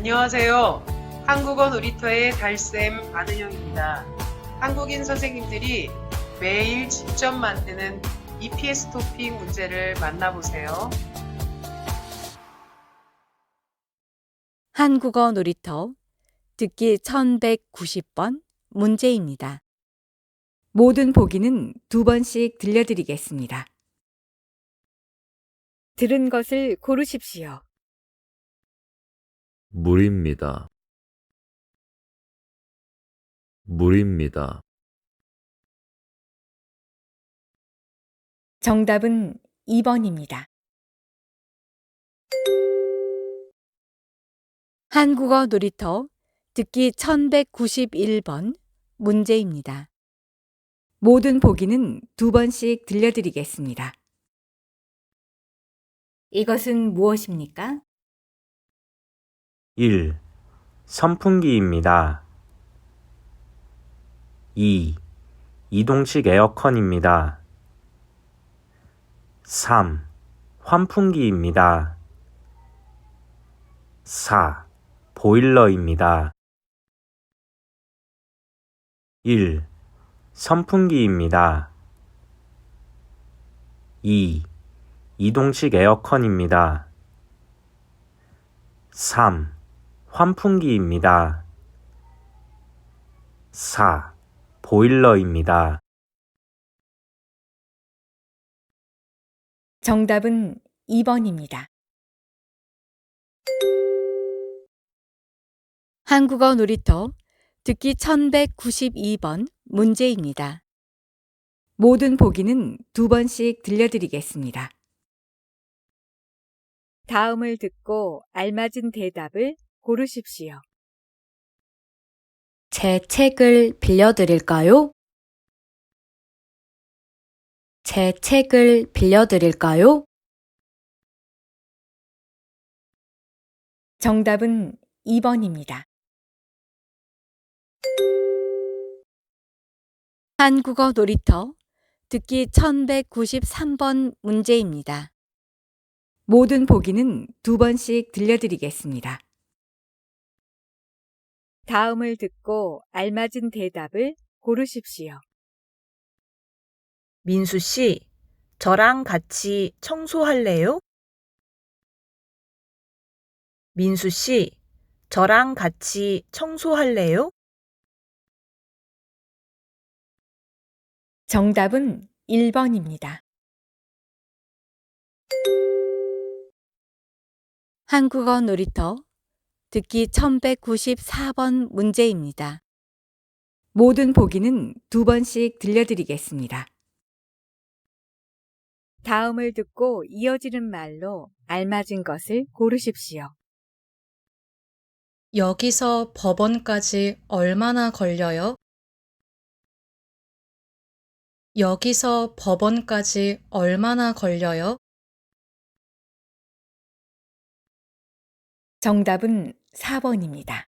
안녕하세요. 한국어 놀이터의 달쌤 안은영입니다. 한국인 선생님들이 매일 직접 만드는 EPS 토픽 문제를 만나보세요. 한국어 놀이터 듣기 1190번 문제입니다. 모든 보기는 두 번씩 들려드리겠습니다. 들은 것을 고르십시오. 물입니다. 물입니다. 정답은 2번입니다. 한국어 놀이터 듣기 1191번 문제입니다. 모든 보기는 두 번씩 들려드리겠습니다. 이것은 무엇입니까? 1. 선풍기입니다. 2. 이동식 에어컨입니다. 3. 환풍기입니다. 4. 보일러입니다. 1. 선풍기입니다. 2. 이동식 에어컨입니다. 3. 환풍기입니다. 4. 보일러입니다. 정답은 2번입니다. 한국어 놀이터 듣기 1192번 문제입니다. 모든 보기는 두 번씩 들려드리겠습니다. 다음을 듣고 알맞은 대답을 고르십시오. 제 책을 빌려드릴까요? 제 책을 빌려드릴까요? 정답은 2번입니다. 한국어 놀이터 듣기 1193번 문제입니다. 모든 보기는 두 번씩 들려드리겠습니다. 다음을 듣고 알맞은 대답을 고르십시오. 민수 씨, 저랑 같이 청소할래요? 민수 씨, 저랑 같이 청소할래요? 정답은 1번입니다. 한국어 놀이터 듣기 1194번 문제입니다. 모든 보기는 두 번씩 들려드리겠습니다. 다음을 듣고 이어지는 말로 알맞은 것을 고르십시오. 여기서 법원까지 얼마나 걸려요? 여기서 법원까지 얼마나 걸려요? 정답은 4번입니다.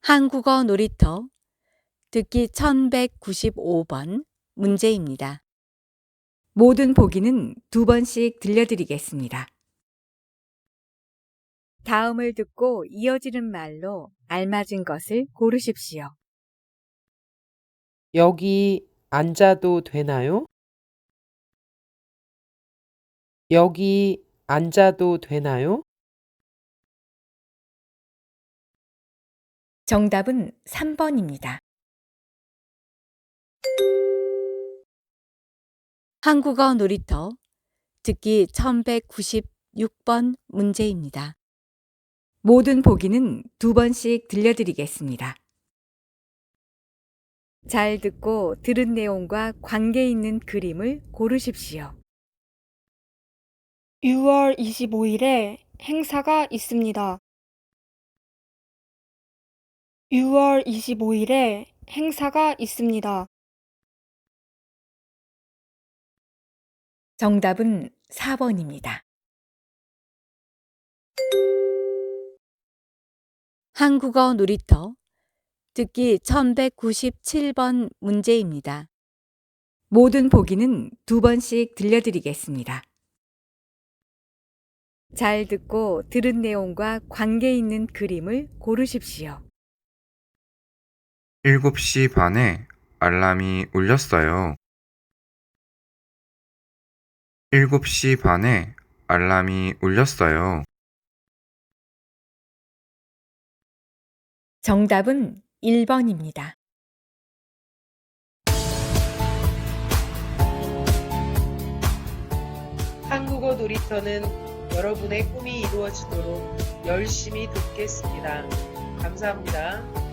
한국어 놀이터 듣기 1195번 문제입니다. 모든 보기는 두 번씩 들려드리겠습니다. 다음을 듣고 이어지는 말로 알맞은 것을 고르십시오. 여기 앉아도 되나요? 여기 앉아도 되나요? 정답은 3번입니다. 한국어 놀이터 듣기 1196번 문제입니다. 모든 보기는 두 번씩 들려드리겠습니다. 잘 듣고 들은 내용과 관계 있는 그림을 고르십시오. 6월 25일에 행사가 있습니다. 6월 25일에 행사가 있습니다. 정답은 4번입니다. 한국어 놀이터 듣기 1197번 문제입니다. 모든 보기는 두 번씩 들려드리겠습니다. 잘 듣고 들은 내용과 관계 있는 그림을 고르십시오. 7시 반에 알람이 울렸어요. 7시 반에 알람이 울렸어요. 정답은 1번입니다. 한국어 놀이터는 여러분의 꿈이 이루어지도록 열심히 돕겠습니다. 감사합니다.